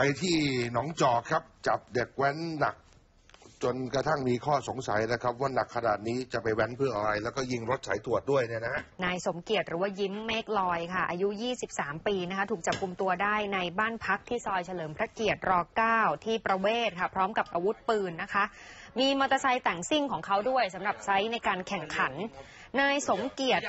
ไปที่หนองจอกครับ จับเด็กแว้นหนัก จนกระทั่งมีข้อสงสัยนะครับ ว่าหนักขนาดนี้จะไปแว้นเพื่ออะไร แล้วก็ยิงรถสายตรวจด้วยเนี่ยนะนายสมเกียรติหรือว่ายิ้มเมฆลอยค่ะ อายุ 23 ปีนะคะ ถูกจับกลุ่มตัวได้ในบ้านพักที่ซอยเฉลิมพระเกียรติร9ที่ประเวศค่ะ พร้อมกับอาวุธปืนนะคะมีมอเตอร์ไซค์แต่งซิ่งของเขาด้วยสำหรับใช้ในการแข่งขัน นายสมเกียรติ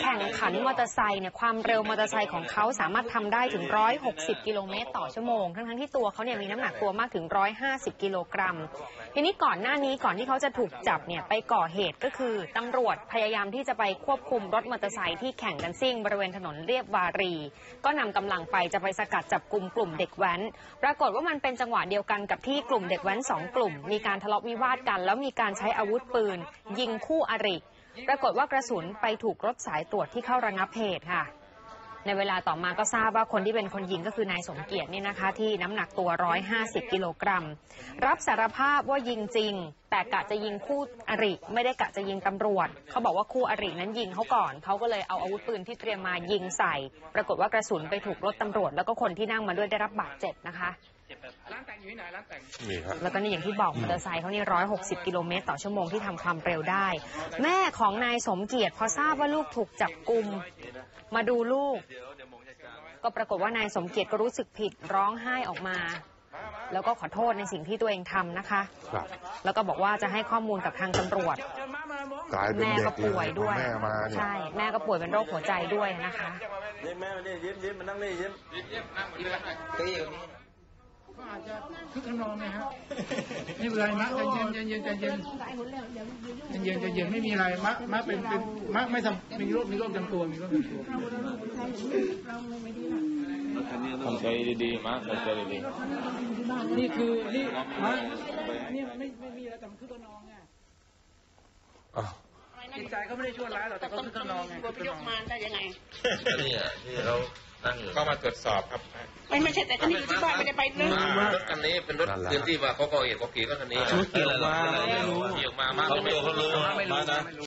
แข่งขันมอเตอร์ไซค์เนี่ยความเร็วมอเตอร์ไซค์ของเขาสามารถทำได้ถึง 160 กิโลเมตรต่อชั่วโมง ทั้งๆที่ตัวเขาเนี่ยมีน้ำหนักตัวมากถึง 150 กิโลกรัม ทีนี้ก่อนหน้านี้ก่อนที่เขาจะถูกจับเนี่ยไปก่อเหตุก็คือตำรวจพยายามที่จะไปควบคุมรถมอเตอร์ไซค์ที่แข่งกันซิ่ง บริเวณถนนเรียบวารี ก็นำกำลังไปจะไปสกัดจับกลุ่มกลุ่มเด็กแว้น ปรากฏว่ามันเป็นจังหวะเดียวกันกับที่กลุ่มเด็กแว้นสองกลุ่มมีการทะเลาะวิวาทกัน แล้วมีการใช้อาวุธปืน ยิงคู่อริ ปรากฏว่ากระสุนไปถูกรถสายตรวจที่เข้าระงับเหตุค่ะ ในเวลาต่อมาก็ทราบว่าคนที่เป็นคนยิงก็คือนายสมเกียรตินี่นะคะ ที่น้ำหนักตัว 150 กิโลกรัม รับสารภาพว่ายิงจริง แต่กะจะยิงคู่อริ ไม่ได้กะจะยิงตำรวจ เขาบอกว่าคู่อรินั้นยิงเขาก่อน เขาก็เลยเอาอาวุธปืนที่เตรียมมายิงใส่ ปรากฏว่ากระสุนไปถูกรถตำรวจ แล้วก็คนที่นั่งมาด้วยได้รับบาดเจ็บนะคะ ร้านแต่งอยู่ที่ไหนร้านแต่งนี่ครับแล้วก็นี่อย่างที่บอกมอเตอร์ไซค์เขานี่ร้อยหกสิบกิโลเมตรต่อชั่วโมงที่ทำความเร็วได้ แม่ของนายสมเกียรติพอทราบว่าลูกถูกจับกลุ่มมาดูลูก ก็ปรากฏว่านายสมเกียรติก็รู้สึกผิดร้องไห้ออกมา แล้วก็ขอโทษในสิ่งที่ตัวเองทำนะคะครับแล้วก็บอกว่าจะให้ข้อมูลกับทางตำรวจกลายเป็นแม่เด็ก็กเลยป่วยด้วยพอแม่มาเนี่ยใช่แม่ก็ป่วยเป็นโรคหัวใจด้วยนะคะนี่แม่มานี่ยิ้มยิ้มมันนั่งนี่ยิ้ม ก็อาจจะคึกขนองไงฮะไม่เป็นไรมะใจเย็นใจเย็นใจเย็นใจเย็นใจเย็นไม่มีอะไรมะมะเป็นเป็นมะไม่ทำมีโรคมีโรคประจำตัวมีโรคประจำตัวทำใจดีๆมาทำใจดีนี่คือนี่มะเนี่ยมันไม่ไม่มีอะไรแต่มันคึกขนองไงอ้าวจิตใจเขาไม่ได้ชั่วร้ายหรอกแต่เขาคึกขนองไงคึกขนองมาได้ยังไงนี่อะที่เรานั่งอยู่ก็มาตรวจสอบครับไม่ไม่ใช่แต่คันนี้อยู่ที่บ้านไม่ได้ไปเลยรถคันนี้เป็นรถเดือนที่ว่าเขาก่อเหตุเขาขี่ก็คันนี้ชุดเกี่ยวมาไม่รู้ขี่ออกมามาไม่รู้เขารู้มานะ